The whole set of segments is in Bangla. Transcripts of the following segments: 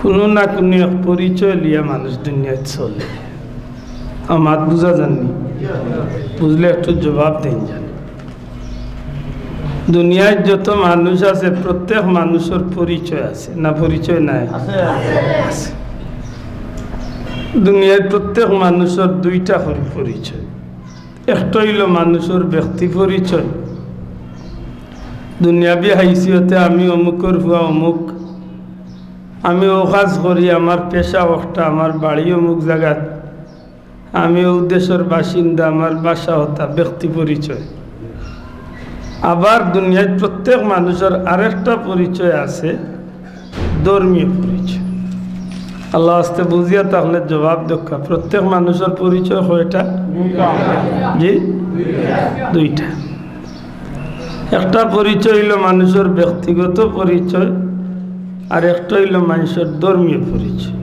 কোনো না কোনো এক পরিচয় লিয়া মানুষ দুনিয়ায় চলে। আমার বুঝা জাননি বুঝলে একটু জবাব দিন জানি। দুনিয়ায় যত মানুষ আছে প্রত্যেক মানুষের পরিচয় আছে না পরিচয় নাই? দুনিয়ায় প্রত্যেক মানুষের দুইটা করে পরিচয়। একটা হইল মানুষের ব্যক্তি পরিচয় দুনিয়াবি হাইসিয়তে আমি অমুকর হুয়া অমুক। আমি ও কাজ করি আমার পেশা একটা আমার বাড়ি অমুক জায়গাত আমি ও দেশের বাসিন্দা আমার বাসা হতা ব্যক্তি পরিচয়। আবার দুনিয়ায় প্রত্যেক মানুষের আরেকটা পরিচয় আছে ধর্মীয় পরিচয়। আল্লাহ আস্তে বুঝিয়া তাহলে জবাব দক্ষা। প্রত্যেক মানুষের পরিচয় কয়টা? জি? দুইটা। একটা পরিচয় হইল মানুষের ব্যক্তিগত পরিচয়, আর একটা হইল মানুষের ধর্মীয় পরিচয়।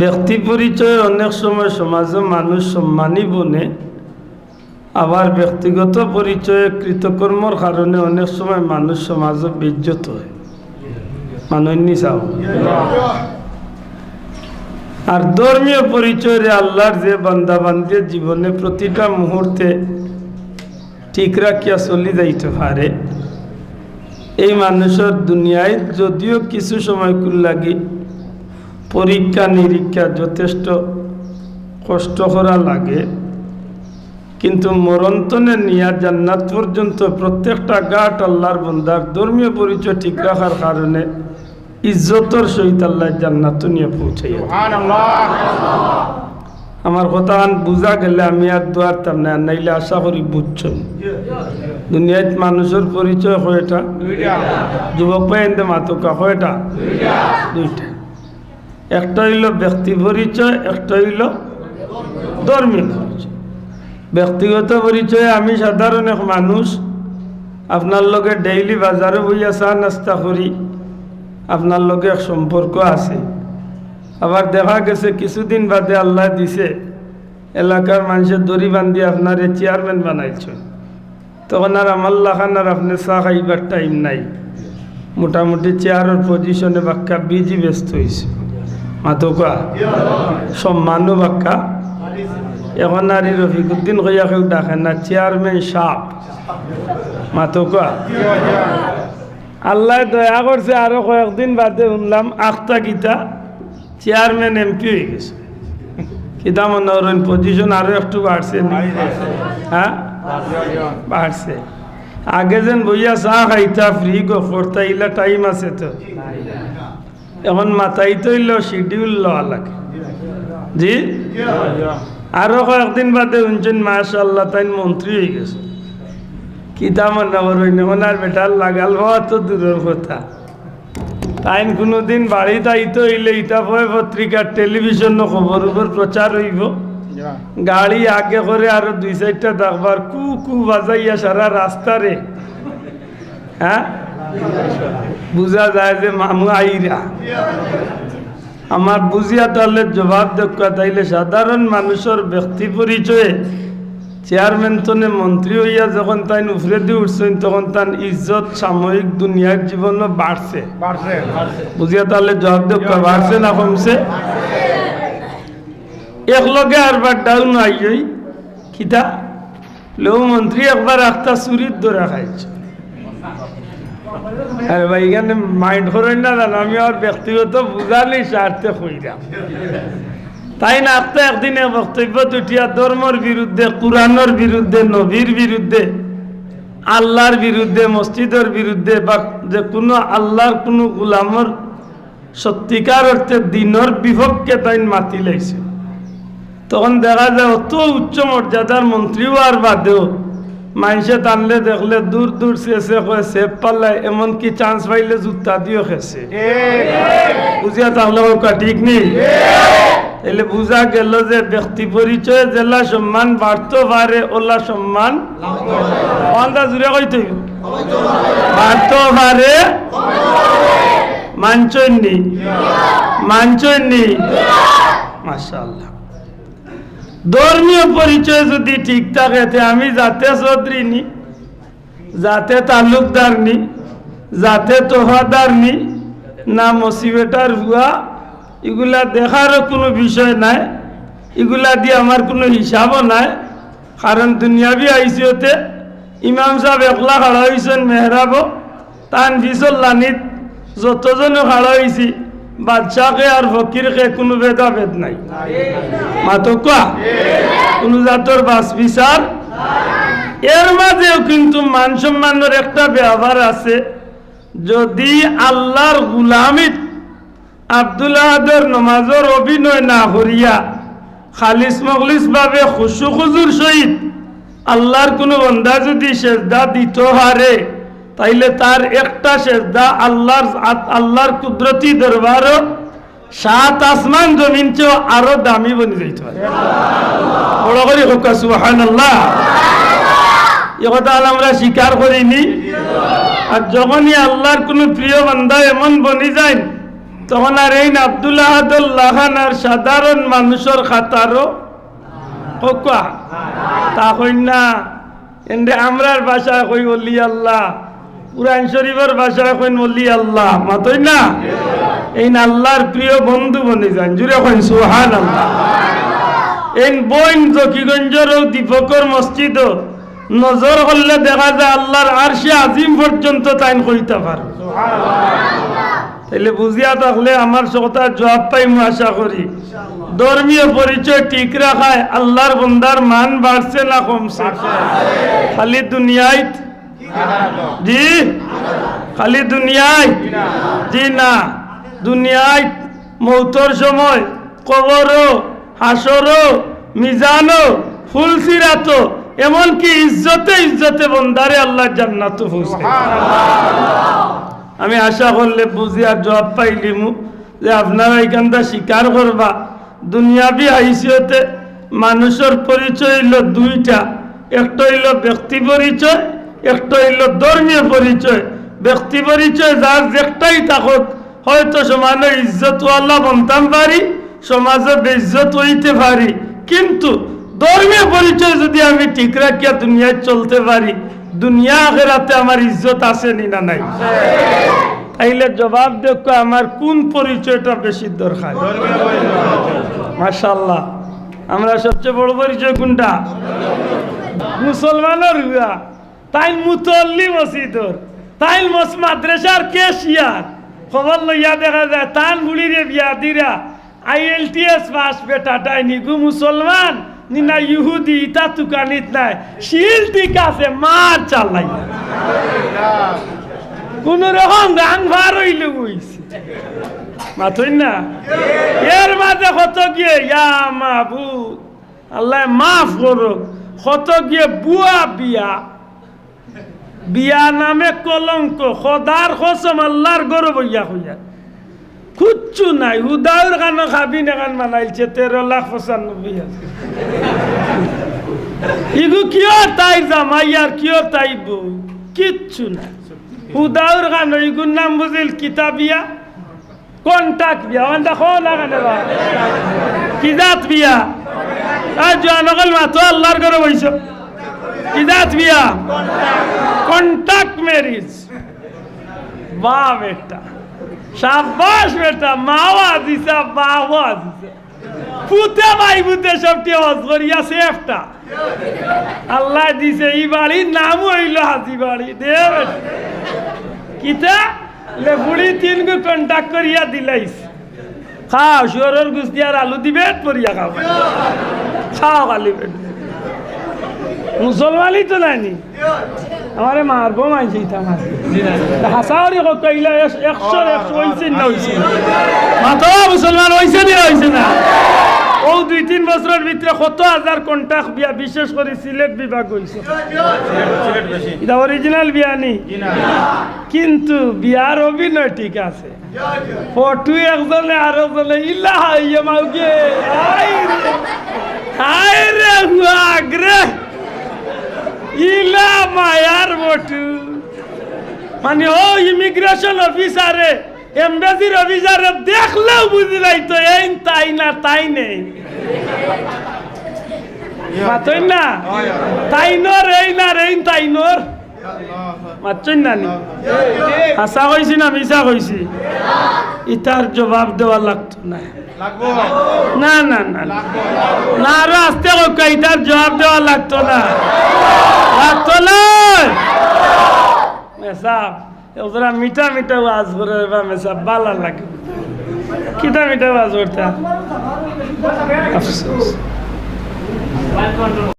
ব্যক্তি পরিচয় অনেক সময় সমাজে মানুষ সম্মানী বনে, আবার ব্যক্তিগত পরিচয়ে কৃতকর্মর কারণে অনেক সময় মানুষ সমাজে বিজ্জত হয়। মানন্যী চাও আর ধর্মীয় পরিচয়ে আল্লাহর যে বান্দাবান্দির জীবনে প্রতিটা মুহূর্তে ঠিক রাখিয়া চলি যাইতে পারে। এই মানুষের দুনিয়ায় যদিও কিছু সময় লাগি, পরীক্ষা নিরীক্ষা যথেষ্ট কষ্ট করা লাগে, কিন্তু মরন্তনে নিয়া জান্নাত পর্যন্ত প্রত্যেকটা গাট আল্লাহর বন্দার ধর্মীয় পরিচয় ঠিক রাখার কারণে ইজ্জতর সহিত আল্লাহ জান্নাত নিয়ে পৌঁছাইয়া আমার কথা বুঝা গেলে আমি আর দোয়ারতাম না, নাইলে আশা করি বুঝছ দুনিয়াত মানুষের পরিচয় হয়টা যুবক পাইতে মাতকা হয়টা দুইটা। একটা হইল ব্যক্তি পরিচয়, একটা হইল ধর্মীয় পরিচয়। ব্যক্তিগত পরিচয়ে আমি সাধারণ এক মানুষ। আপনার লগে ডেইলি বাজারে বইয়া চা নাস্তা করি। আপনার লগে এক সম্পর্ক আছে। আবার দেখা গেছে, কিছুদিন বাদে আল্লাহ দিছে, এলাকার মানুষের দড়ি বান্ধি আপনার চেয়ারম্যান বানাইছেন তখন আর আমার লাখান আর আপনি চা খাইবার টাইম নাই। মোটামুটি চেয়ারের পজিশনে বাক্কা বিজি ব্যস্ত হয়েছে মাতকা সম্মানও বাক্কা। এখন আর রফিকুদ্দিন কইয়া কেউ ডাকে না চেয়ারম্যান সাপ। মাতকা আল্লাহ দয়া করছে, আরও কয়েকদিন বাদে শুনলাম, আখতা গীতা চেয়ারম্যান এমপি হয়ে গেছে কিতা পজিশন আরও একটু বাড়ছে? হ্যাঁ বাড়ছে আগে যেন বইয়া চা খাইতা ফ্রি গো করতা ইলা টাইম আছে তো এখন মাথাই তো ইল শিডিউল লওয়া লাগে জি আরও কয়েকদিন বাদে শুনছেন মাশাল্লাহ তাই মন্ত্রী হয়ে গেছে কিতা মনে করেন ওনার বেটার লাগাল হওয়া তো দূরের কথা তাইন কোনোদিন বাড়িতে আইতে হইলে ইটা পয় পত্রিকার টেলিভিশন খবর উপর প্রচার হইব। গাড়ি আগে করে আরও দুই চারটা দেখবার কু কু বাজাইয়া সারা রাস্তারে হ্যাঁ বুঝা যায় যে মামু আইরা। আমার বুঝিয়া তাহলে জবাব দেখা তাইলে সাধারণ মানুষের ব্যক্তি পরিচয়ে চেয়ারম্যান তনে মন্ত্রী হইয়া যখন তাই উফরে দিয়ে উঠছেন তখন তার ইজ্জত সাময়িক দুনিয়ার জীবনও বাড়ছে বুঝিয়া তাহলে জবাব দেখা বাড়ছে না কমছে একলগে আরবার ডাউন আইই কিতা লো মন্ত্রী একবার আখতা চুরির ধরে খাইছে আরে ভাই এখানে মাইন্ড করেন না জানো আমি আর ব্যক্তিগত বুঝালি স্বার্থে কইরাম তাই না আপনি একদিনে বক্তব্য দুটিয়া ধর্মর বিরুদ্ধে কোরআনের বিরুদ্ধে নবীর বিরুদ্ধে আল্লাহর বিরুদ্ধে মসজিদের বিরুদ্ধে বা যে কোনো আল্লাহর কোনো গুলামর সত্যিকার অর্থে দিনের বিপক্ষে তাই মাতি লাইছে। তখন দেখা যায় অত উচ্চ মর্যাদার মন্ত্রীও আর বাদেও মানুষে টানলে দেখলে দূর দূর শেষে কয়ে সেফ পাল্লায় এমনকি চান্স পাইলে জুতা দিও খেছে। বুঝিয়া তাহলে ঠিক নেই? এলে বুঝা গেল যে ব্যক্তি পরিচয় জেলা সম্মান বাড়তে পারে ওলা সম্মান অন্দা জুড়ে কইতে বাড়তে পারে মানচন্নি মানচন্নি মাশাআল্লাহ। ধর্মীয় পরিচয় যদি ঠিক থাকে আমি যাতে চৌধুরী নি যাতে তালুকদার নি যাতে তোহাদার নি না মসিবেটার হুয়া এগুলা দেখারও কোনো বিষয় নাই, এগুলা দিয়ে আমার কোনো হিসাবও নাই। কারণ দুনিয়াবি আইসি হতে ইমাম সাহেব একলা খাড়া হয়েছেন মেহরাব তান বিচল্লানিত যতজনে খাড়া হয়েছি বাদশাকে আর ফকিরকে কোনো ভেদাভেদ নাই। মাতো কোয়া কোনো জাতর বাস বিচার এর মাঝেও কিন্তু মান সম্মানের একটা ব্যবহার আছে, যদি আল্লাহর গুলামিত আব্দুল আহাদের নমাজের অভিনয় না করিয়া খালিস মখলিস ভাবে খুশু খুজুর সহিত আল্লাহর কোনো বন্ধা যদি সেজদা দিত হারে তাইলে তার একটা সেজদা আল্লাহর আল্লাহর কুদরতি দরবারও সাত আসমান জমিন চেয়েও আরও দামি বনি যাইতে পারে। বড় করে হোক আল্লাহ এ কথা আমরা স্বীকার করিনি। আর যখনই আল্লাহর কোনো প্রিয় বান্দা এমন বনি যায় তখন আর এই আব্দুল আহাদুল্লাহান আর সাধারণ মানুষের খাতারও তা হই না এন্ডে আমরার ভাষায় কই বলি আল্লাহ? কুরআন শরীফের ভাষায় কইন বলি আল্লাহ। মাতই না? এই আল্লাহর প্রিয় বন্ধু বনি যান। জুড়ে কইন সুহান আল্লাহ এই বইন জকিগঞ্জের দীপকর মসজিদ নজর করলে দেখা যায় আল্লাহর আরশে আজিম পর্যন্ত তাইন কইতে পারে। তাইলে বুঝিয়া থাকলে আমার কথা জবাব পাইমু আশা করি। ধর্মীয় পরিচয় ঠিক রাখায় আল্লাহর বন্দার মান বাড়ছে না কমছে। খালি দুনিয়ায় জি? খালি দুনিয়ায় জি না? দুনিয়ায় মৌতর সময় কবরও হাসরও মিজানো ফুলসিরাত এমনকি ইজ্জতে ইজ্জতে বন্দারে আল্লাহ জান্নাত পৌঁছে আমি আশা করলে বুঝি আর জবাব পাইলিমু যে আপনারা এখানটা স্বীকার করবা। দুনিয়াবি হাইসিয়তে মানুষের পরিচয় হইল দুইটা। একটা হইল ব্যক্তি পরিচয়, একটা হইল ধর্মীয় পরিচয়। ব্যক্তি পরিচয় যার একটাই তাকত হয়তো সমানে ইজ্জতওয়ালা বনতাম পারি, সমাজে বেইজ্জত হইতে পারি। কিন্তু ধর্মীয় পরিচয় যদি আমি ঠিক রাখিয়া দুনিয়ায় চলতে পারি দুনিয়া আখেরাতে আমার ইজ্জত আছে নি না নাই? তাইলে জবাব দেখো আমার কোন পরিচয়টা বেশি দরকার? মাশাল্লাহ আমরা সবচেয়ে বড় পরিচয় কোনটা? মুসলমানের হুয়া তাই মুতল্লি মসজিদর। তাই মাদ্রাসার কেশিয়ার। খবর লইয়া দেখা যায় তান বুড়িরে বিয়া দিরা। আইএলটিএস পাস বেটা তাই নিগু মুসলমান। নিনা ইহুদি ইতা তুকানিত নাই। শিল ঠিক আছে মার চালাই। কোন রকম গান ভার হইলে বুঝছে। মাথুই না? এর মাঝে কত গিয়ে, ইয়া মাহবুব আল্লাহ মাফ করুক কত গিয়ে বুয়া বিয়া। বিয়া নামে কলঙ্ক সদার কসম আল্লাহর গরু বইয়া হইয়া। কুচ্ছু নাই। হুদাউর কান খাবি না কান বানাইছে তেরো লাখ পঁচানব্বই আছে ইগু কিয় তাই জামাই আর কিয় তাই বউ? কিচ্ছু নাই। হুদাউর কান ইগুর নাম বুঝিল কিতাবিয়া কন্টাক্ট বিয়া। ওখান দেখো না কেন কিজাত বিয়া? আর জোয়ান অকল মাতো আল্লাহর ঘরে বইছ। কিজাত বিয়া? Contract marriage. বাহ বেটা সাবাস বেটা, মাওয়া দিছা বাবা দিছা। পুতে ভাই পুতে সবটি হজ করিয়া সেফটা। আল্লাহ দিছে, এই বাড়ির নাম হইল হাজি বাড়ি। দে। কিতা? লে বুড়ি তিন গু কন্টাক্ট করিয়া দিলাইস খাও শুয়ারের গুস্তি আর আলু দিবে, পরিয়া খাও খাও খালি মুসলমানই তো নাইনি আমারে মারবো মাইছে আমার হাসাওয়ারি কইলা একশো একশো হইছে না হইছে মাতো মুসলমান হইছে না হইছে না ও দুই তিন বছরের ভিতরে কত হাজার কন্টাক্ট বিয়া বিশেষ করে সিলেট বিভাগ হইছে এটা অরিজিনাল বিয়া নি কিন্তু বিয়ার অভিনয় ঠিক আছে ফটু একজনে আর একজনে ইল্লা হাইয়ে মাউকে হাই রে ইলা মায়ার বটু মানে ও ইমিগ্রেশন অফিসারে এমবেসির অফিসারে দেখলেও বুঝলাই তো এই তাই না তাই নেই। মাতই না? তাই নর এই না রে তাই নর মারছেন না হাসা কইছি না মিশা কইছি? ইতার জবাব দেওয়া লাগতো না না না না। না। আরও আস্তে ইতার জবাব দেওয়া লাগতো না। লাগতো না। মেসাব ওরা মিঠা মিঠা ওয়াজ করে বা মেসাব ভালো লাগে কিটা মিঠা ওয়াজ করতা আফসোস